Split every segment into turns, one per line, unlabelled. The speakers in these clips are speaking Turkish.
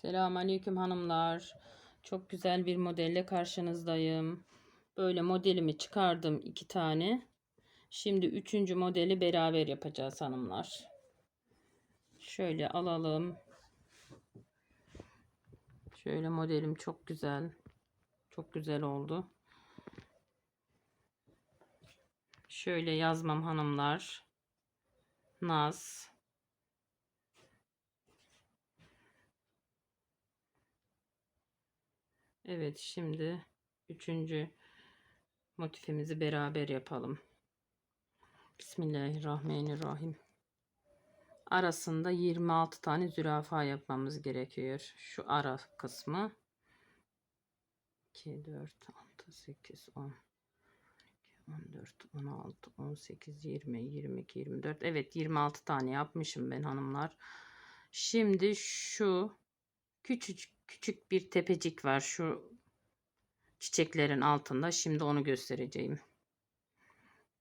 Selamünaleyküm hanımlar. Çok güzel bir modelle karşınızdayım. Böyle modelimi çıkardım iki tane. Şimdi üçüncü modeli beraber yapacağız hanımlar. Şöyle alalım. Şöyle modelim çok güzel. Çok güzel oldu. Şöyle yazmam hanımlar. Naz. Evet şimdi üçüncü motifimizi beraber yapalım. Bismillahirrahmanirrahim. Arasında 26 tane zürafa yapmamız gerekiyor. Şu ara kısmı. 2, 4, 6, 8, 10. 14, 16, 18, 20, 22, 24. Evet 26 tane yapmışım ben hanımlar. Şimdi şu küçük küçük bir tepecik var şu çiçeklerin altında. Şimdi onu göstereceğim.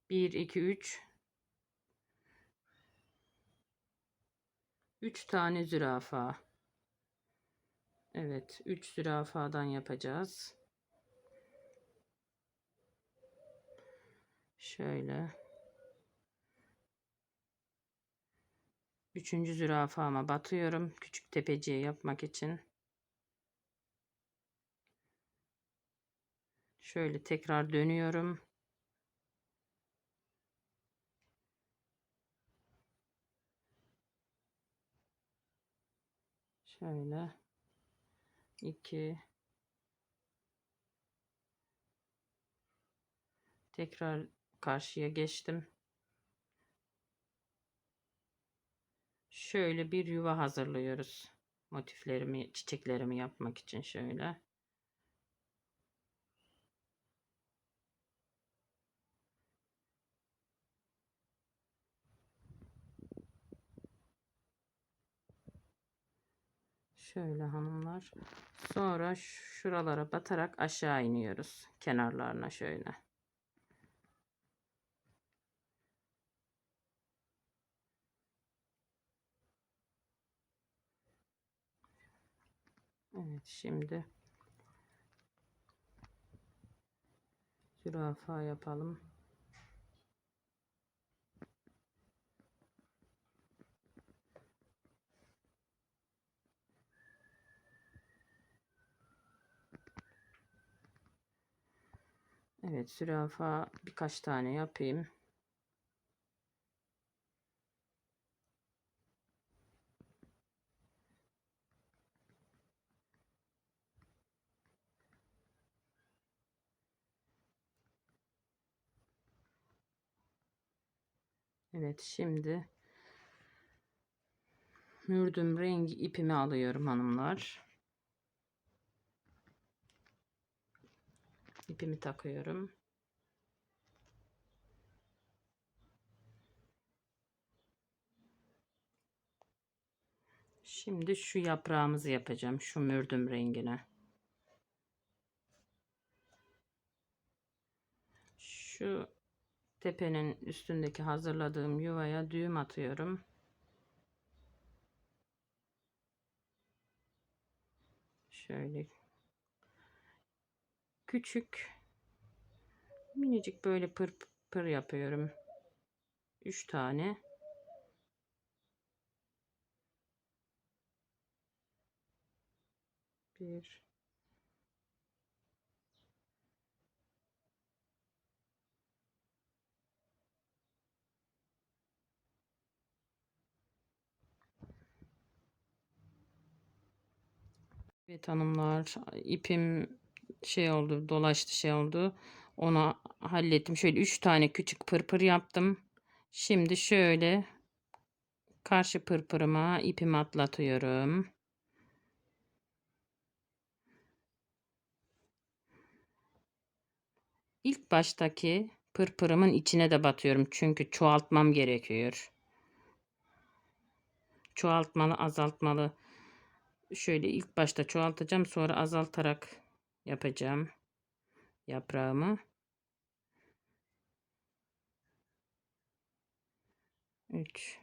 1 2 3 3 tane zürafa. Evet, 3 zürafadan yapacağız. Şöyle. Üçüncü zürafama batıyorum. Küçük tepeciye yapmak için. Şöyle tekrar dönüyorum. Şöyle. 2 Tekrar karşıya geçtim. Şöyle bir yuva hazırlıyoruz. Motiflerimi, çiçeklerimi yapmak için şöyle. Şöyle hanımlar. Sonra şuralara batarak aşağı iniyoruz. Kenarlarına şöyle. Evet şimdi zürafa yapalım. Evet zürafa birkaç tane yapayım. Evet şimdi mürdüm rengi ipimi alıyorum hanımlar. İpimi takıyorum. Şimdi şu yaprağımızı yapacağım. Şu mürdüm rengine. Şu tepenin üstündeki hazırladığım yuvaya düğüm atıyorum. Şöyle küçük minicik böyle pır pır yapıyorum. 3 tane. Bir. Evet hanımlar ipim şey oldu dolaştı şey oldu. Onu hallettim. Şöyle 3 tane küçük pırpır yaptım. Şimdi şöyle karşı pırpırıma ipimi atlatıyorum. İlk baştaki pırpırımın içine de batıyorum. Çünkü çoğaltmam gerekiyor. Çoğaltmalı, azaltmalı. Şöyle ilk başta çoğaltacağım. Sonra azaltarak yapacağım yaprağımı. 3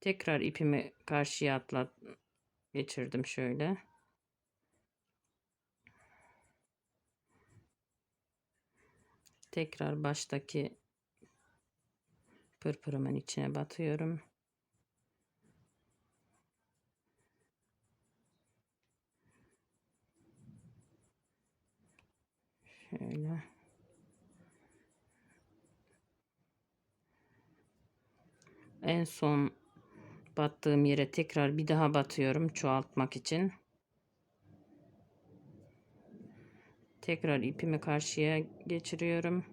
Tekrar ipimi karşıya atlat geçirdim şöyle. Tekrar baştaki pırpırımın içine batıyorum. Şöyle. En son battığım yere tekrar bir daha batıyorum çoğaltmak için. Tekrar ipimi karşıya geçiriyorum.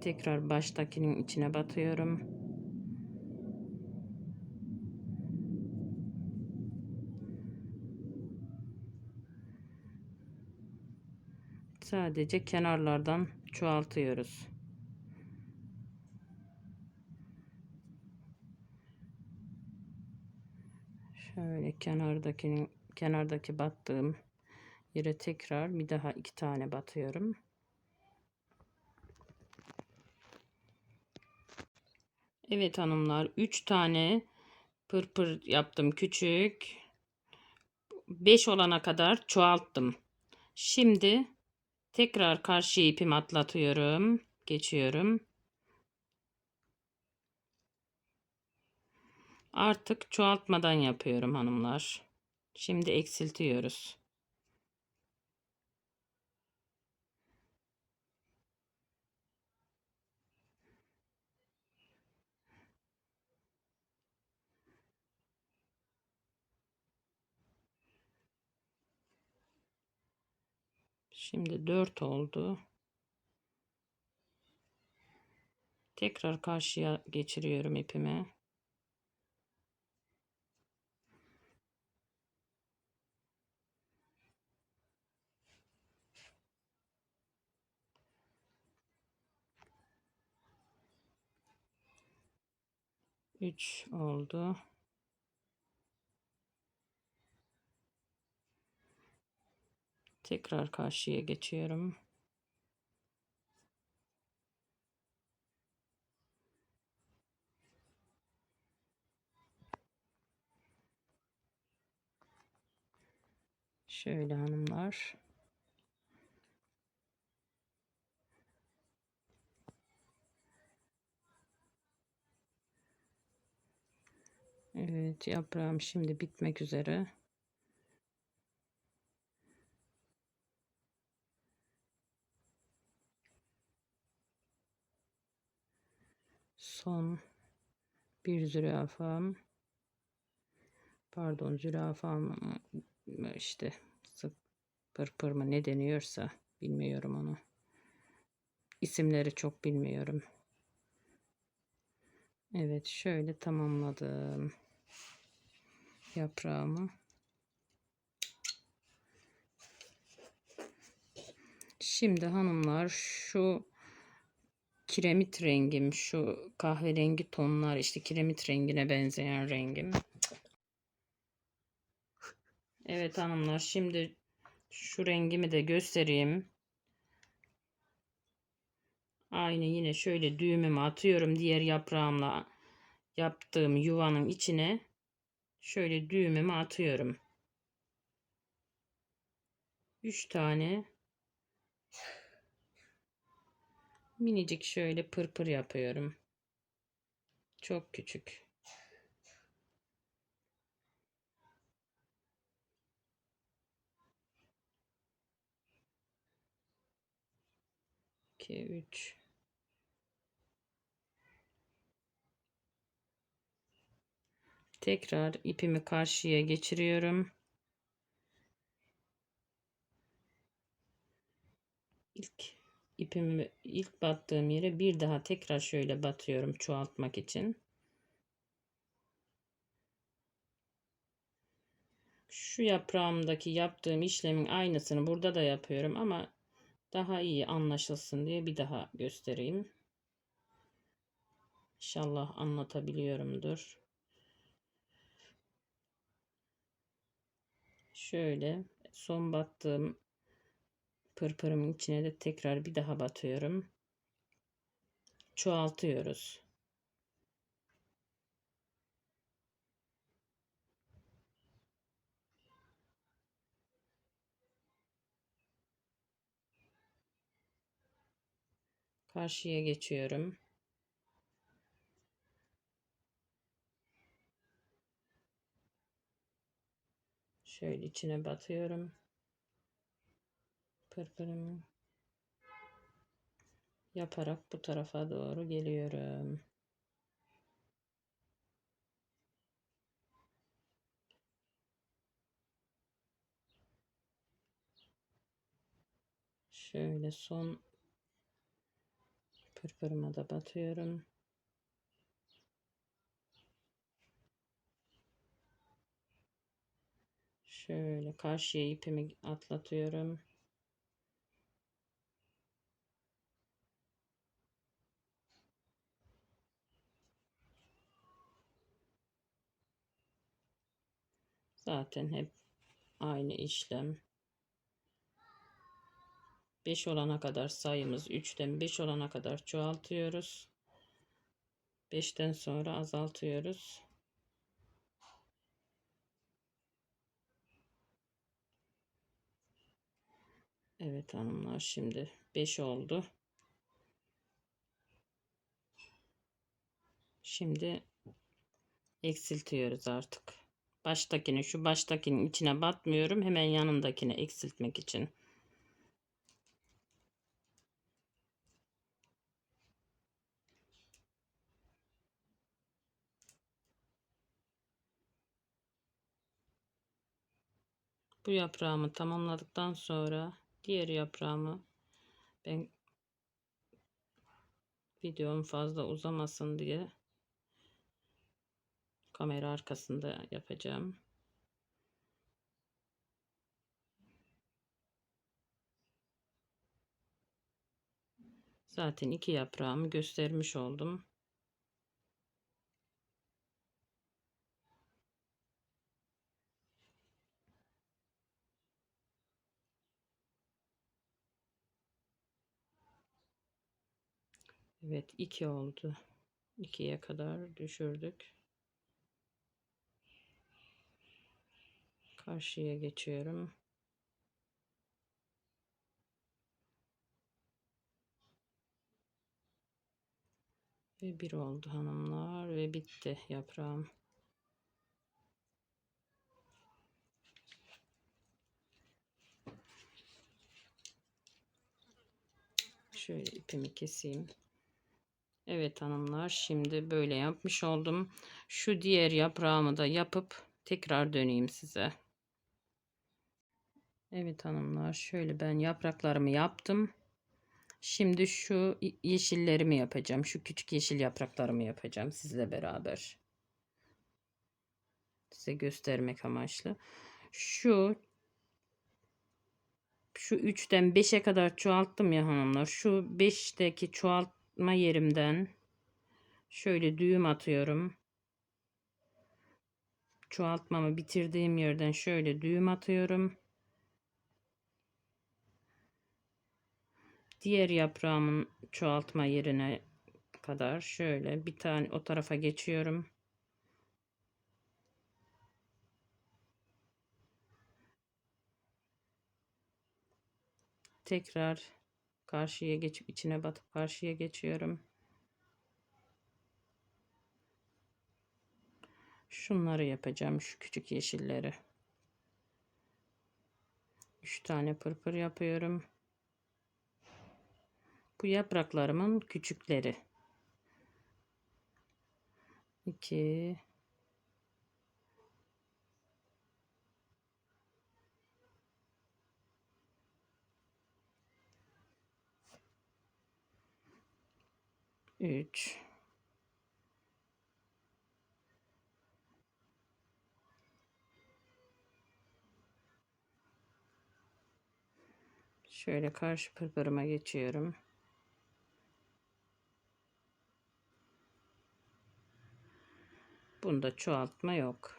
Tekrar baştakinin içine batıyorum. Sadece kenarlardan çoğaltıyoruz. Şöyle kenardakinin kenardaki battığım yere tekrar bir daha iki tane batıyorum. Evet hanımlar 3 tane pırpır yaptım küçük. 5 olana kadar çoğalttım. Şimdi tekrar karşı ipimi atlatıyorum. Geçiyorum. Artık çoğaltmadan yapıyorum hanımlar. Şimdi eksiltiyoruz. Şimdi 4 oldu. Tekrar karşıya geçiriyorum ipimi. Üç oldu. Tekrar karşıya geçiyorum. Şöyle hanımlar. Evet yaprağım şimdi bitmek üzere. Son bir zürafam. Pardon zürafam işte sık pırpır mı ne deniyorsa bilmiyorum onu. İsimleri çok bilmiyorum. Evet şöyle tamamladım yaprağımı. Şimdi hanımlar şu kiremit rengim şu kahverengi tonlar işte kiremit rengine benzeyen rengim. Evet hanımlar şimdi şu rengimi de göstereyim. Aynı yine şöyle düğümümü atıyorum diğer yaprağımla yaptığım yuvanın içine şöyle düğümümü atıyorum. 3 tane minicik şöyle pırpır yapıyorum. Çok küçük. İki, üç. Tekrar ipimi karşıya geçiriyorum. İlk ipimi ilk battığım yere bir daha tekrar şöyle batıyorum çoğaltmak için. Şu yaprağımdaki yaptığım işlemin aynısını burada da yapıyorum ama daha iyi anlaşılsın diye bir daha göstereyim. İnşallah anlatabiliyorumdur. Şöyle son battığım Pırpırımın içine de tekrar bir daha batıyorum. Çoğaltıyoruz. Karşıya geçiyorum. Şöyle içine batıyorum. Pırpırımı yaparak bu tarafa doğru geliyorum. Şöyle son pırpırıma da batıyorum. Şöyle karşıya ipimi atlatıyorum. Zaten hep aynı işlem. 5 olana kadar sayımız 3'ten 5 olana kadar çoğaltıyoruz. 5'ten sonra azaltıyoruz. Evet hanımlar şimdi 5 oldu. Şimdi eksiltiyoruz artık. Baştakini şu baştakinin içine batmıyorum. Hemen yanındakine eksiltmek için. Bu yaprağımı tamamladıktan sonra diğer yaprağımı ben videom fazla uzamasın diye kamera arkasında yapacağım. Zaten iki yaprağımı göstermiş oldum. Evet 2 oldu. 2'ye kadar düşürdük. Karşıya geçiyorum. Ve bir oldu hanımlar ve bitti yaprağım. Şöyle ipimi keseyim. Evet hanımlar şimdi böyle yapmış oldum. Şu diğer yaprağımı da yapıp tekrar döneyim size. Evet hanımlar şöyle ben yapraklarımı yaptım. Şimdi şu yeşillerimi yapacağım. Şu küçük yeşil yapraklarımı yapacağım sizle beraber. Size göstermek amaçlı. Şu şu 3'ten 5'e kadar çoğalttım ya hanımlar. Şu 5'teki çoğaltma yerimden şöyle düğüm atıyorum. Çoğaltmamı bitirdiğim yerden şöyle düğüm atıyorum. Diğer yaprağımın çoğaltma yerine kadar şöyle bir tane o tarafa geçiyorum. Tekrar karşıya geçip içine batıp karşıya geçiyorum. Şunları yapacağım şu küçük yeşilleri. 3 tane pırpır yapıyorum. Bu yapraklarımın küçükleri. 2 3 Şöyle karşı pırpırıma geçiyorum. Bunda çoğaltma yok.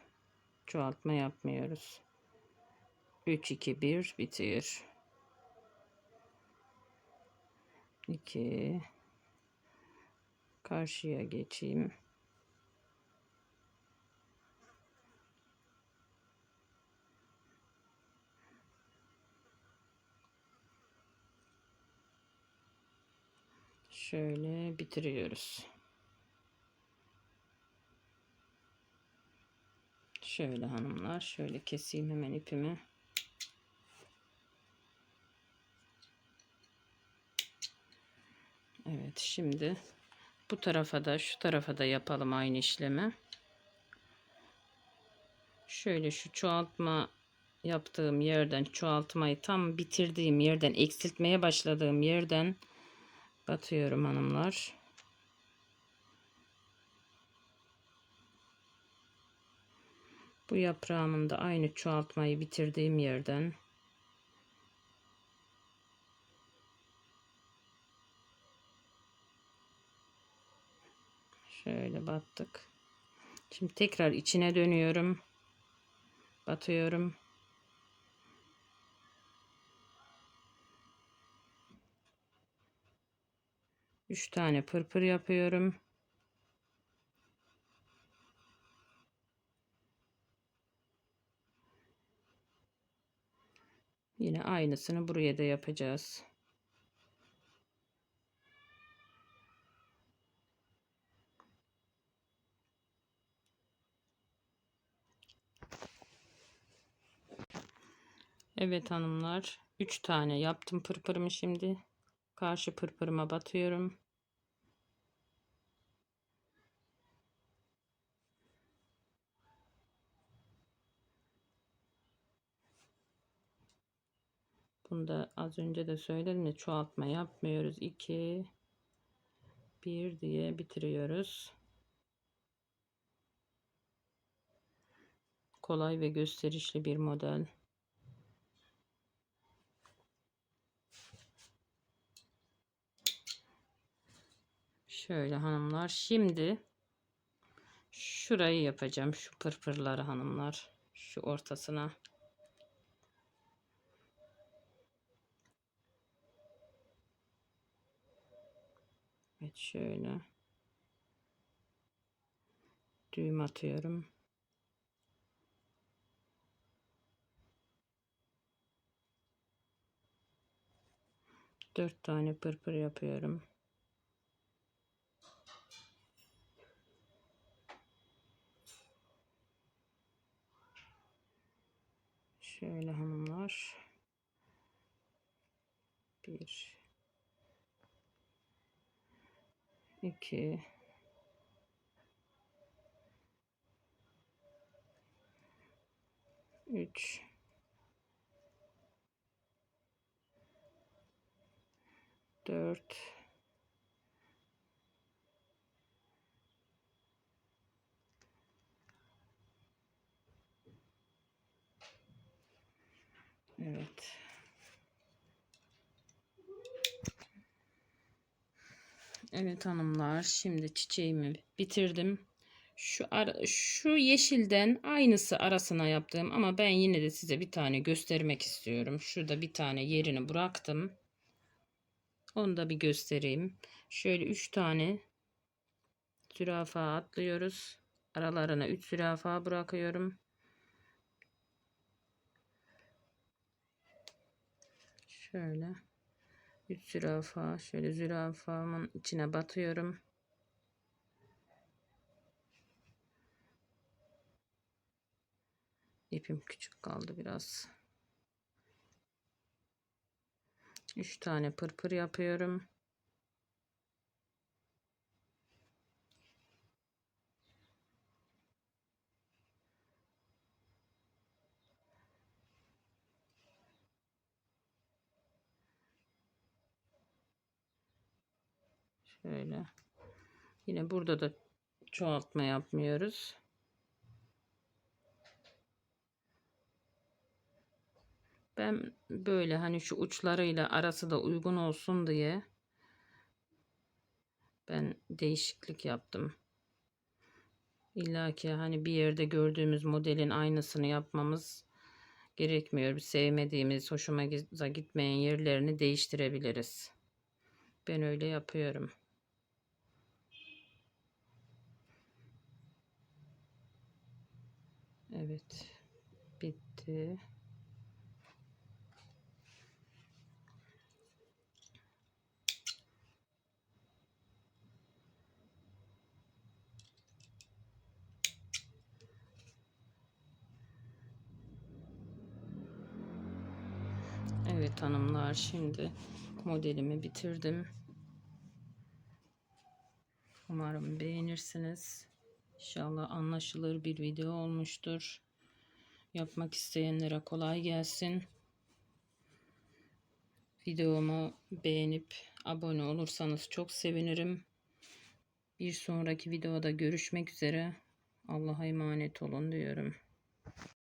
Çoğaltma yapmıyoruz. 3 2 1 bitiyor. 2 karşıya geçeyim. Şöyle bitiriyoruz. Şöyle hanımlar, şöyle keseyim hemen ipimi. Evet, şimdi bu tarafa da şu tarafa da yapalım aynı işlemi. Şöyle şu çoğaltma yaptığım yerden çoğaltmayı tam bitirdiğim yerden eksiltmeye başladığım yerden batıyorum hanımlar. Bu yaprağımın da aynı çoğaltmayı bitirdiğim yerden şöyle battık. Şimdi tekrar içine dönüyorum. Batıyorum. Üç tane pırpır yapıyorum. Yine aynısını buraya da yapacağız. Evet hanımlar 3 tane yaptım pırpırımı şimdi karşı pırpırıma batıyorum Bunda az önce de söyledim ya çoğaltma yapmıyoruz 2 1 diye bitiriyoruz kolay ve gösterişli bir model Şöyle hanımlar. Şimdi şurayı yapacağım. Şu pırpırları hanımlar. Şu ortasına. Evet şöyle. Düğüm atıyorum. Dört tane pırpır yapıyorum. Şöyle hanımlar. Bir. İki, Üç. Dört. Evet. Evet hanımlar şimdi çiçeğimi bitirdim. Şu şu yeşilden aynısı arasına yaptım ama ben yine de size bir tane göstermek istiyorum. Şurada bir tane yerini bıraktım. Onu da bir göstereyim. Şöyle 3 tane zürafa atlıyoruz. Aralarına 3 zürafa bırakıyorum. Şöyle. Üç zürafa. Şöyle zürafamın içine batıyorum. İpim küçük kaldı biraz. Üç tane pırpır yapıyorum. Şöyle. Yine burada da çoğaltma yapmıyoruz. Ben böyle hani şu uçlarıyla arası da uygun olsun diye ben değişiklik yaptım. İlla ki hani bir yerde gördüğümüz modelin aynısını yapmamız gerekmiyor. Sevmediğimiz, hoşuma gitmeyen yerlerini değiştirebiliriz. Ben öyle yapıyorum. Evet. Bitti. Evet hanımlar şimdi modelimi bitirdim. Umarım beğenirsiniz. İnşallah anlaşılır bir video olmuştur. Yapmak isteyenlere kolay gelsin. Videomu beğenip abone olursanız çok sevinirim. Bir sonraki videoda görüşmek üzere. Allah'a emanet olun diyorum.